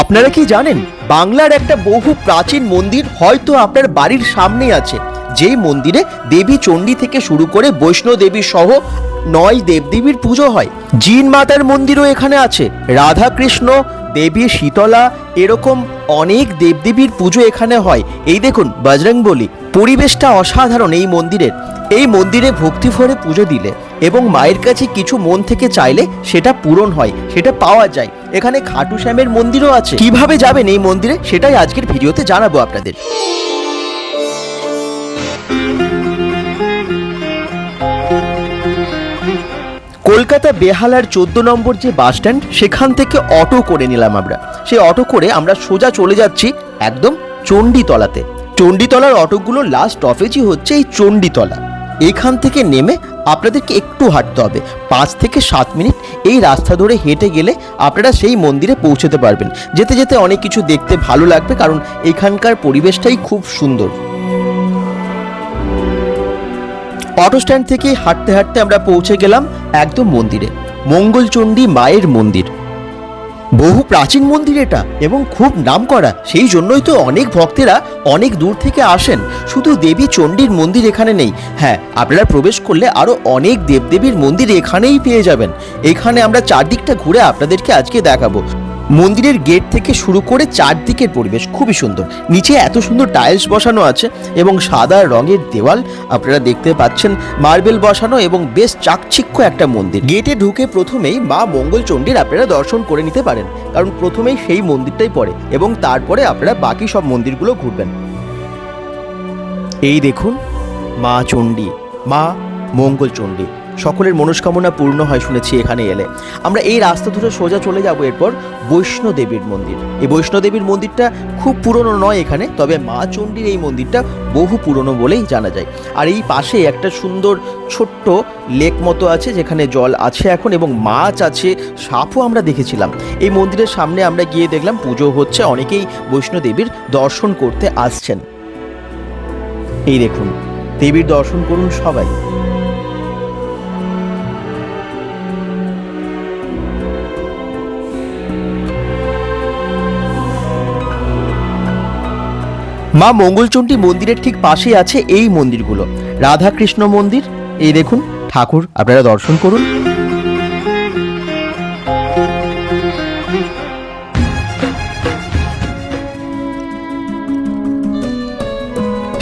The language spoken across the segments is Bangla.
আপনারা কি জানেন, বাংলার একটা বহু প্রাচীন মন্দির হয়তো আপনার বাড়ির সামনেই আছে। যেই মন্দিরে দেবী চণ্ডী থেকে শুরু করে বৈষ্ণব দেবী সহ নয় দেবদেবীর পুজো হয়। জিন মাতার মন্দিরও এখানে আছে। রাধা কৃষ্ণ দেবী শীতলা, এরকম অনেক দেবদেবীর পুজো এখানে হয়। এই দেখুন বজরং বলি পরিবেশটা অসাধারণ এই মন্দিরের। এই মন্দিরে ভক্তি ভরে পুজো দিলে এবং মায়ের কাছে কিছু মন থেকে চাইলে সেটা পূরণ হয়, সেটা পাওয়া যায়। এখানে খাটু শ্যামের মন্দিরও আছে। কীভাবে যাবেন এই মন্দিরে সেটাই আজকের ভিডিওতে জানাব আপনাদের। কলকাতা বেহালার চোদ্দ নম্বর যে বাস স্ট্যান্ড, সেখান থেকে অটো করে নিলাম আমরা। সেই অটো করে আমরা সোজা চলে যাচ্ছি একদম চণ্ডীতলাতে। চণ্ডীতলার অটোগুলো লাস্ট স্টপেজই হচ্ছে এই চণ্ডীতলা। এখান থেকে নেমে আপনাদেরকে একটু হাঁটতে হবে। পাঁচ থেকে সাত মিনিট এই রাস্তা ধরে হেঁটে গেলে আপনারা সেই মন্দিরে পৌঁছতে পারবেন। যেতে যেতে অনেক কিছু দেখতে ভালো লাগবে কারণ এখানকার পরিবেশটাই খুব সুন্দর। অটো স্ট্যান্ড থেকে হাঁটতে হাঁটতে আমরা পৌঁছে গেলাম একদম মন্দিরে। মঙ্গলচণ্ডী মায়ের মন্দির। বহু প্রাচীন মন্দির এটা এবং খুব নাম করা সেই জন্যই তো অনেক ভক্তেরা অনেক দূর থেকে আসেন। শুধু দেবী চণ্ডীর মন্দির এখানে নেই। হ্যাঁ আপনারা প্রবেশ করলে আরও অনেক দেবদেবীর মন্দির এখানেই পেয়ে যাবেন। এখানে আমরা চারদিকটা ঘুরে আপনাদেরকে আজকে দেখাবো। মন্দিরের গেট থেকে শুরু করে চারদিকের পরিবেশ খুবই সুন্দর। নিচে এত সুন্দর টাইলস বসানো আছে এবং সাদা রঙের দেওয়াল, আপনারা দেখতে পাচ্ছেন মার্বেল বসানো এবং বেশ চাকচিক্য একটা মন্দির। গেটে ঢুকে প্রথমেই মা মঙ্গলচণ্ডীর আপনারা দর্শন করে নিতে পারেন, কারণ প্রথমেই সেই মন্দিরটাই পড়ে এবং তারপরে আপনারা বাকি সব মন্দিরগুলো ঘুরবেন। এই দেখুন মা চণ্ডী, মা মঙ্গলচণ্ডী। সকলের মনস্কামনা পূর্ণ হয় শুনেছি এখানে এলে। আমরা এই রাস্তা ধরে সোজা চলে যাব এরপর বৈষ্ণোদেবীর মন্দির। এই বৈষ্ণোদেবীর মন্দিরটা খুব পুরনো নয় এখানে, তবে মা চণ্ডীর এই মন্দিরটা বহু পুরনো বলেই জানা যায়। আর এই পাশে একটা সুন্দর ছোট্ট লেক মতো আছে, যেখানে জল আছে এখন এবং মাছ আছে, সাপও আমরা দেখেছিলাম। এই মন্দিরের সামনে আমরা গিয়ে দেখলাম পুজো হচ্ছে, অনেকেই বৈষ্ণোদেবীর দর্শন করতে আসছেন। এই দেখুন, দেবীর দর্শন করুন সবাই। মা মঙ্গলচণ্ডী মন্দিরের ঠিক পাশেই আছে এই মন্দিরগুলো। রাধাকৃষ্ণ মন্দির, এই দেখুন, ঠাকুর, আপনারা দর্শন করুন।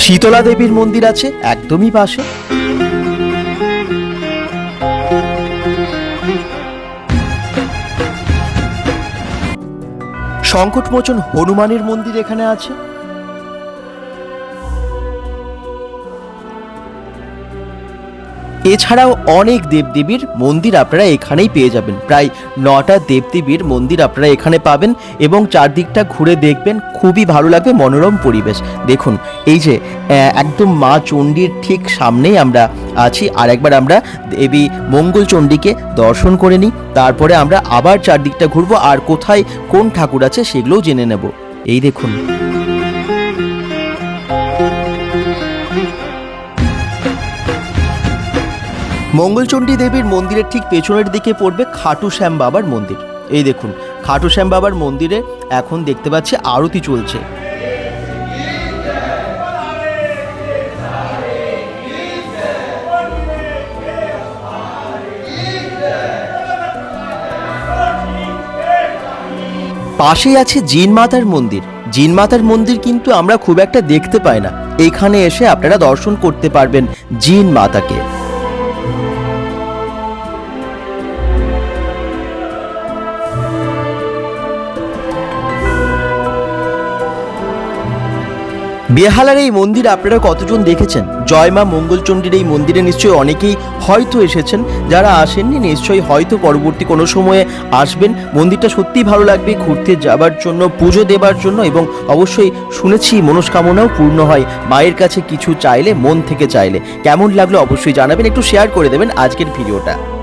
শীতলা দেবীর মন্দির আছে একদমই পাশে। সংকটমোচন হনুমানের মন্দির এখানে আছে। এছাড়াও অনেক দেবদেবীর মন্দির আপনারা এখানেই পেয়ে যাবেন। প্রায় নটা দেবদেবীর মন্দির আপনারা এখানে পাবেন এবং চারদিকটা ঘুরে দেখবেন, খুবই ভালো লাগবে, মনোরম পরিবেশ। দেখুন, এই যে একদম মা চণ্ডীর ঠিক সামনেই আমরা আছি। আর একবার আমরা দেবী মঙ্গল চণ্ডীকে দর্শন করে নিই, তারপরে আমরা আবার চারদিকটা ঘুরবো, আর কোথায় কোন ঠাকুর আছে সেগুলোও জেনে নেব। এই দেখুন। মঙ্গলচণ্ডী দেবীর মন্দিরের ঠিক পেছনের দিকে পড়বে খাটু শ্যাম বাবার মন্দির। এই দেখুন, খাটু শ্যাম বাবার মন্দিরে এখন দেখতে পাচ্ছি আরতি চলছে। পাশেই আছে জিন মাতার মন্দির। জিন মাতার মন্দির কিন্তু আমরা খুব একটা দেখতে পাই না। এখানে এসে আপনারা দর্শন করতে পারবেন জিন মাতাকে। বেহালার এই মন্দির আপনারা কতজন দেখেছেন? জয়মা মঙ্গলচণ্ডীর এই মন্দিরে নিশ্চয়ই অনেকেই হয়তো এসেছেন। যারা আসেননি, নিশ্চয়ই হয়তো পরবর্তী কোনো সময়ে আসবেন। মন্দিরটা সত্যিই ভালো লাগবে, ঘুরতে যাবার জন্য, পুজো দেবার জন্য এবং অবশ্যই শুনেছি মনস্কামনাও পূর্ণ হয়। মায়ের কাছে কিছু চাইলে, মন থেকে চাইলে। কেমন লাগল অবশ্যই জানাবেন, একটু শেয়ার করে দেবেন আজকের ভিডিওটা।